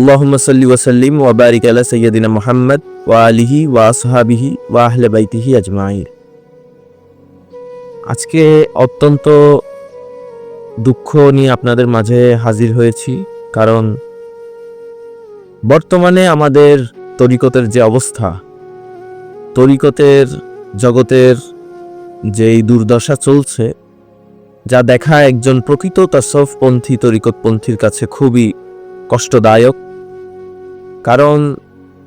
আল্লাহুম্মা সাল্লি ওয়া সাল্লিম ওয়া বারিক আলা সাইয়্যিদিনা মুহাম্মদ ওয়া আলিহি ওয়া আসহাবিহি ওয়া আহলে বাইতিহি আজমাইন আজকে অত্যন্ত দুঃখ নিয়ে আপনাদের মাঝে হাজির হয়েছি, কারণ বর্তমানে আমাদের তরিকতের যে অবস্থা, তরিকতের জগতের যেই দুর্দশা চলছে, যা দেখা একজন প্রকৃত তসফপন্থী, তরিকতপন্থীর কাছে খুবই কষ্টদায়ক কারণ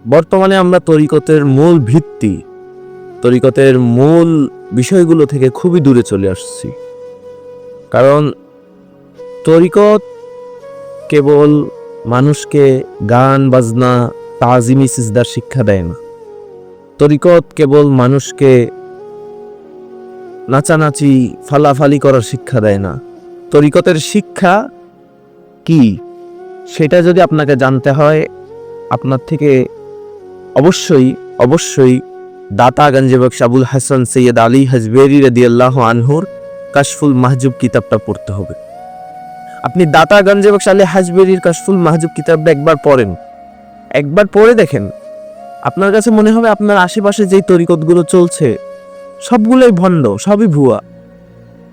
বর্তমানে আমরা তরিকতের মূল ভিত্তি, তরিকতের মূল বিষয়গুলো থেকে খুবই দূরে চলে আসছি। কারণ তরিকত কেবল মানুষকে গান, বাজনা, তাজিমি সিজদার শিক্ষা দেয় না। তরিকত কেবল মানুষকে নাচানাচি, ফালাফালি করার শিক্ষা দেয় না। তরিকতের শিক্ষা কি? সেটা যদি আপনাকে জানতে হয় আপনার থেকে অবশ্যই অবশ্যই দাতা গঞ্জেবক আবুল হাসান সৈয়দ আলী হাজবেরি রদিয়াল্লাহ আনহুর কাশফুল মাহজুব কিতাবটা পড়তে হবে। আপনি দাতা গঞ্জেবক আলী হাজবেরির কাশফুল মাহজুব কিতাবটা একবার পড়েন। একবার পড়ে দেখেন, আপনার কাছে মনে হবে আপনার আশেপাশে যেই তরিকতগুলো চলছে, সবগুলোই ভণ্ড, সবই ভুয়া।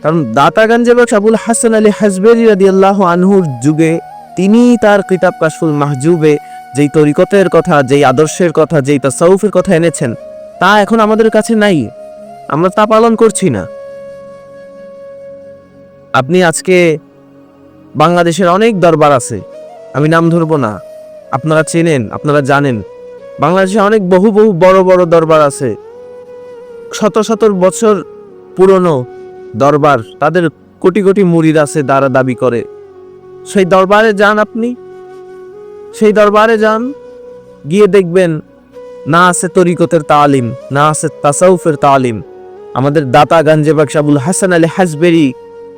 কারণ দাতা গঞ্জেবক আবুল হাসান আলী হাজবেরি রদিয়াল্লাহ আনহুর যুগে তিনি তার কিতাব কাশফুল মাহজুবে, যেই তরিকতের কথা, যেই আদর্শের কথা, যেই তা তাসাউফের কথা এনেছেন, তা এখন আমাদের কাছে নাই। আমরা তা পালন করছি না। আপনি আজকে বাংলাদেশের অনেক দরবার আছে। আমি নাম ধরবো না। আপনারা চেনেন, আপনারা জানেন। বাংলাদেশে অনেক বহু বহু বড় বড় দরবার আছে। শত শত বছর পুরনো দরবার, তাদের কোটি কোটি মুরিদ আছে, দ্বারা দাবি করে। সেই দরবারে যান আপনি। সেই দরবারে যান, গিয়ে দেখবেন না আছে তরিকতের তালিম, না আছে তাসাউফের তালিম। আমাদের দাতা গঞ্জে বাকশাবুল হাসান আলী হাসবেরি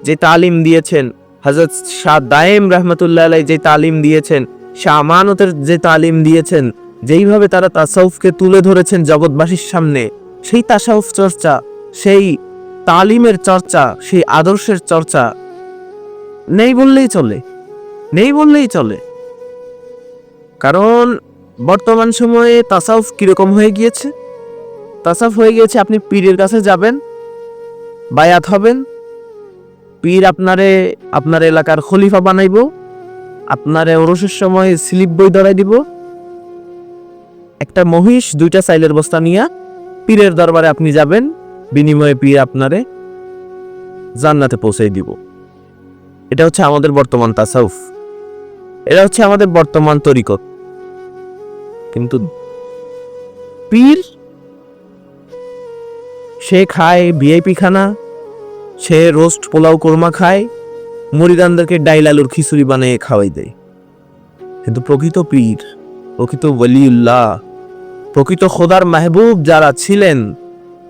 যে তালিম দিয়েছেন হজরত শাহ দায়েম রহমতুল্লাহ আলাই যে তালিম দিয়েছেন, শাহ আমানতের যে তালিম দিয়েছেন, যেইভাবে তারা তাসাউফকে তুলে ধরেছেন জগৎবাসীর সামনে, সেই তাসাউফ চর্চা, সেই তালিমের চর্চা, সেই আদর্শের চর্চা নেই বললেই চলে। নেই বললেই চলে। কারণ বর্তমান সময়ে তাসাউফ কীরকম হয়ে গিয়েছে? তাসাউফ হয়ে গিয়েছে, আপনি পীরের কাছে যাবেন, বায়াত হবেন, পীর আপনারে, আপনার এলাকার খলিফা বানাইব, আপনারে ওরসের সময় স্লিপ বই ধরাই দিব, একটা মহিষ, দুইটা সাইলের বস্তা নিয়ে পীরের দরবারে আপনি যাবেন, বিনিময়ে পীর আপনারে জান্নাতে পৌঁছে দিব। এটা হচ্ছে আমাদের বর্তমান তাসাউফ। এটা হচ্ছে আমাদের বর্তমান তরিকত। কিন্তু পীর, সে খায় ভিআইপি খানা সে রোস্ট পোলাও কোরমা খায়, মুড়িদানদেরকে ডাইল আলুর খিচুড়ি বানিয়ে খাওয়াই দেয়। কিন্তু প্রকৃত পীর, প্রকৃত ওয়ালিউল্লাহ প্রকৃত খোদার মাহবুব যারা ছিলেন,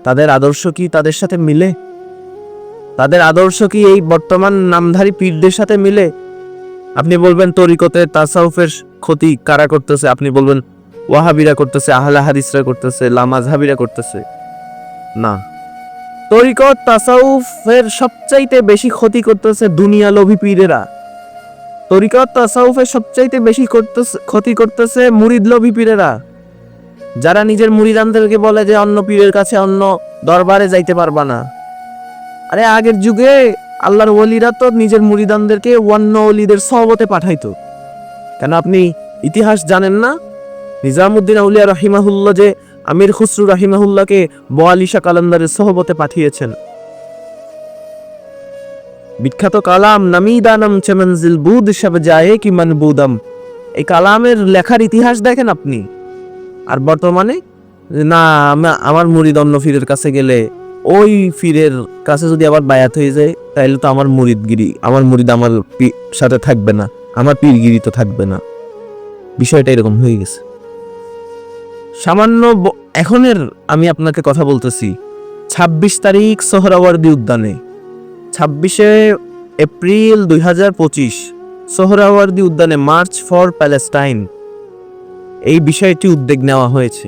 তাদের আদর্শ কি তাদের সাথে মিলে? তাদের আদর্শ কি এই বর্তমান নামধারী পীরদের সাথে মিলে? আপনি বলবেন তরিকতে তাসাউফের ক্ষতি কারা করতেছে? আপনি বলবেন ওয়াহাবিরা করতেছে, আহলা হাদিসরা করতেছে লামাজহাবিরা করতেছে। না। তরিকত, তাসাউফের সবচাইতে বেশি ক্ষতি করতেছে দুনিয়া লোভী পীরেরা। তরিকত, তাসাউফের সবচাইতে বেশি করতেছে ক্ষতি করতেছে মুরিদ লোভী পীরেরা। যারা নিজের মুরিদানদেরকে বলে যে অন্য পীরের কাছে অন্য দরবারে যাইতে পারবা না। আরে আগের যুগে আল্লাহর ওলিরা তো নিজের মুরিদানদেরকে অন্য অলিদের সহবতে পাঠাইতো। কেন আপনি ইতিহাস জানেন না? নিজামুদ্দিন আউলিয়া রাহিমাহুল্লাহ যে আমির খুসরু রাহিমাহুল্লাহকে বোয়ালিশা কালান্দারের সহবতে পাঠিয়েছেন। বিখ্যাত কালাম নামিদানম চেমনজিল বুদ সব যায় কি মান বুদম। এই কালামের লেখার ইতিহাস দেখেন আপনি। আর বর্তমানে, না, আমার মুরিদ অন্য ফিরের কাছে গেলে ওই ফিরের কাছে যদি আবার বায়াত হয়ে যায় তাহলে তো আমার মুরিদগিরি, আমার মুরিদ আমার সাথে থাকবে না, আমার পীরগিরি তো থাকবে না। বিষয়টা এরকম হয়ে গেছে। সামান্য এখনের আমি আপনাকে কথা বলতেছি, ছাব্বিশ তারিখ সোহরাওয়ার্দী উদ্যানে। ছাব্বিশে এপ্রিল দুই হাজার পঁচিশ, সোহরাওয়ার্দী উদ্যানে মার্চ ফর প্যালেস্টাইন। এই বিষয়টি উদ্যোগ নেওয়া হয়েছে।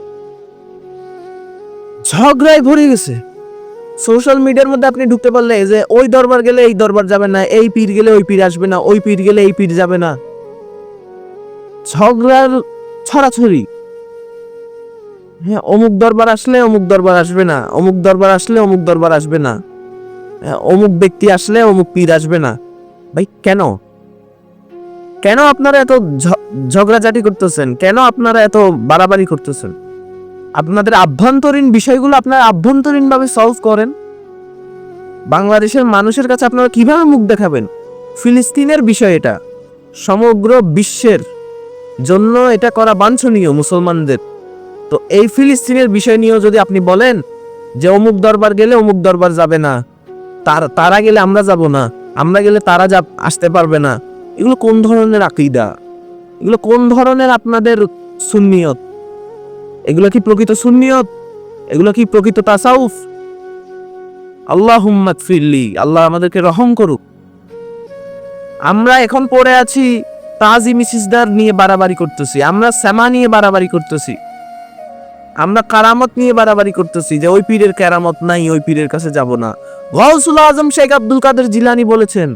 ঝগড়ায় ভরে গেছে। সোশ্যাল মিডিয়ার মধ্যে আপনি ঢুকতে পারলে যে ওই দরবার গেলে এই দরবার যাবে না এই পীর গেলে ওই পীর আসবে না ওই পীর গেলে এই পীর যাবে না। ঝগড়ার ছড়াছড়ি। হ্যাঁ অমুক দরবার আসলে অমুক দরবার আসবে না অমুক দরবার আসলে অমুক দরবার আসবে না। হ্যাঁ, অমুক ব্যক্তি আসলে অমুক পীর আসবে না। ভাই কেন? কেন আপনারা এত ঝগড়াঝাটি করতেছেন? কেন আপনারা এত বাড়াবাড়ি করতেছেন? আপনাদের আভ্যন্তরীণ বিষয়গুলো আপনারা আভ্যন্তরীণ ভাবে সলভ করেন। বাংলাদেশের মানুষের কাছে আপনারা কীভাবে মুখ দেখাবেন? ফিলিস্তিনের বিষয় এটা। সমগ্র বিশ্বের জন্য এটা করা বাঞ্ছনীয় মুসলমানদের। তো এই ফিলিস্তিনের বিষয় নিয়েও যদি আপনি বলেন যে অমুক দরবার গেলে অমুক দরবার যাবে না, তার, তারা গেলে আমরা যাব না, আমরা গেলে তারা যা, আসতে পারবে না, এগুলো কোন ধরনের আকিদা? এগুলো কোন ধরনের আপনাদের সুন্নিয়ত? এগুলো কি প্রকৃত সুন্নিয়ত? এগুলো কি প্রকৃত তাসাউফ? আল্লাহ হুম্মাদ ফিরলি আল্লাহ আমাদেরকে রহম করুক। আমরা এখন পড়ে আছি তাজি মিসিসদার নিয়ে বাড়াবাড়ি করতেছি, আমরা শ্যামা নিয়ে বাড়াবাড়ি করতেছি। আমরা কারামত নিয়ে বাড়াবাড়ি করতেছি যে ওই পীরের কেরামত নাই, ওই পীরের কাছে যাব না। গৌসুল আজম শেখ আব্দুল কাদের জিলানি বলেছেন,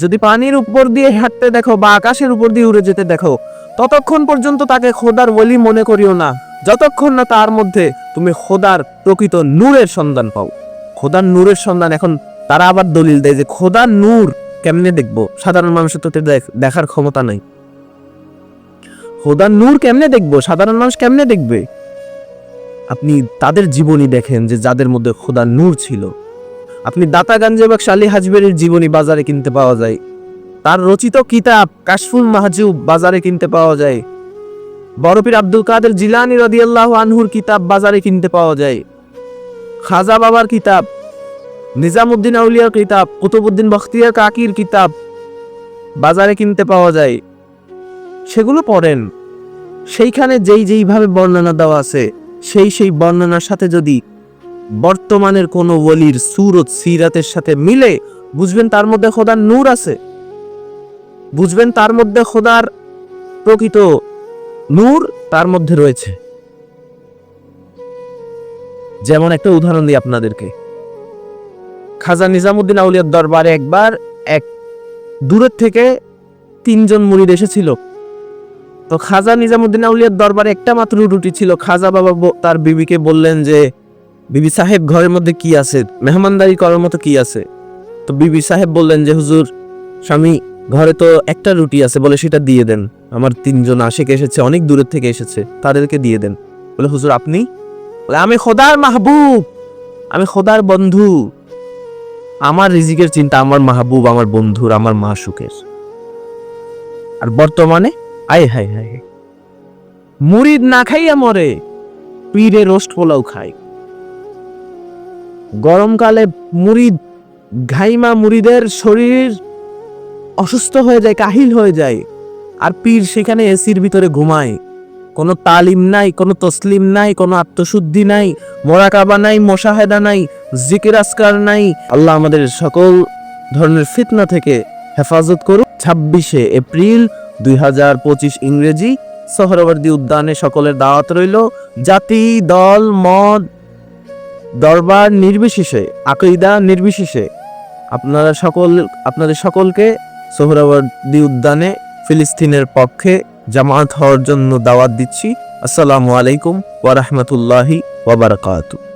যদি পানির উপর দিয়ে হাঁটতে দেখো বা আকাশের উপর দিয়ে উড়ে যেতে দেখো, ততক্ষণ পর্যন্ত তাকে খোদার বলি মনে করিও না। যতক্ষণ না তার মধ্যে তুমি খোদার প্রকৃত নূরের সন্ধান পাও। খোদার নূরের সন্ধান এখন তারা আবার দলিল দেয় যে খোদার নূর কেমনে দেখব? সাধারণ মানুষের তো দেখ- দেখার ক্ষমতা নাই। খোদার নূর কেমনে দেখব? সাধারণ মানুষ কেমনে দেখবে? আপনি তাদের জীবনী দেখেন যে যাদের মধ্যে খোদার নূর ছিল। আপনি দাতা গাঞ্জেবাগ শালি হাজবেরির জীবনী বাজারে কিনতে পাওয়া যায়। তার রচিত কিতাব কাশফুল মাহজুব বাজারে কিনতে পাওয়া যায়। বরফির আব্দুল কাদের জিলানি রদিয়াল্লাহ আনহুর কিতাব বাজারে কিনতে পাওয়া যায়। খাজা বাবার কিতাব, নিজামুদ্দিন আউলিয়ার কিতাব কুতুবুদ্দিন বখতিয়ার কাকির কিতাব বাজারে কিনতে পাওয়া যায়। সেগুলো পড়েন। সেইখানে যেই যেইভাবে বর্ণনা দেওয়া আছে, সেই সেই বর্ণনার সাথে যদি বর্তমানের কোনো ওলির সুরত সিরাতের সাথে মিলে, বুঝবেন তার মধ্যে খোদার নূর আছে। বুঝবেন তার মধ্যে খোদার প্রকৃত নূর তার মধ্যে রয়েছে। যেমন একটা উদাহরণ দিই আপনাদেরকে। খাজা নিজামুদ্দিন আউলিয়ার দরবারে একবার এক দূরের থেকে তিনজন মুরিদ এসেছিল। তো খাজা নিজামুদ্দিন আউলিয়ার দরবারে একটা মাত্র রুটি ছিল। খাজা বাবা তার বিবিকে বললেন যে, বিবি সাহেব, ঘরের মধ্যে কি আছে? মেহমানদারি করার মতো কি আছে? তো বিবি সাহেব বললেন যে, হুজুর, স্বামী, ঘরে তো একটা রুটি আছে, বলে সেটা দিয়ে দেন। আমার তিনজন আশেক এসেছে, অনেক দূরের থেকে এসেছে, তাদেরকে দিয়ে দেন। বলে, হুজুর, আপনি? বলে, আমি খোদার মাহবুব, আমি খোদার বন্ধু। আমার রিজিকের চিন্তা আমার মাহবুব, আমার বন্ধুর, আমার মা মাসুকের। আর বর্তমানে, আয় হায় হায়। মুরিদ না খাইয়া মরে, পীরে রোস্ট পোলাও খায়। গরমকালে মুরিদ, ঘাইমা মুরিদের শরীর অসুস্থ হয়ে যায়, কাহিল হয়ে যায়। আর পীর সেখানে এসির ভিতরে ঘুমায়। কোনো তালিম নাই, কোনো তসলিম নাই, কোনো আত্মশুদ্ধি নাই, মোরাকাবা নাই, মোশাহেদা নাই, জিকির আসকার নাই। আল্লাহ আমাদের সকল ধরনের ফিতনা থেকে হেফাজত করুক। ছাব্বিশে এপ্রিল দুই হাজার পঁচিশ ইংরেজি সোহরাবর্দী উদ্যানে সকলের দাওয়াত রইল। জাতি, দল মদ দরবার নির্বিশেষে আকইদা নির্বিশেষে। আপনারা সকল, আপনাদের সকলকে সোহরাবর্দী উদ্যানে ফিলিস্তিনের পক্ষে জামাত হওয়ার জন্য দাওয়াত দিচ্ছি। আসসালামু আলাইকুম ওয়া রাহমাতুল্লাহি ওয়া বারাকাতুহু।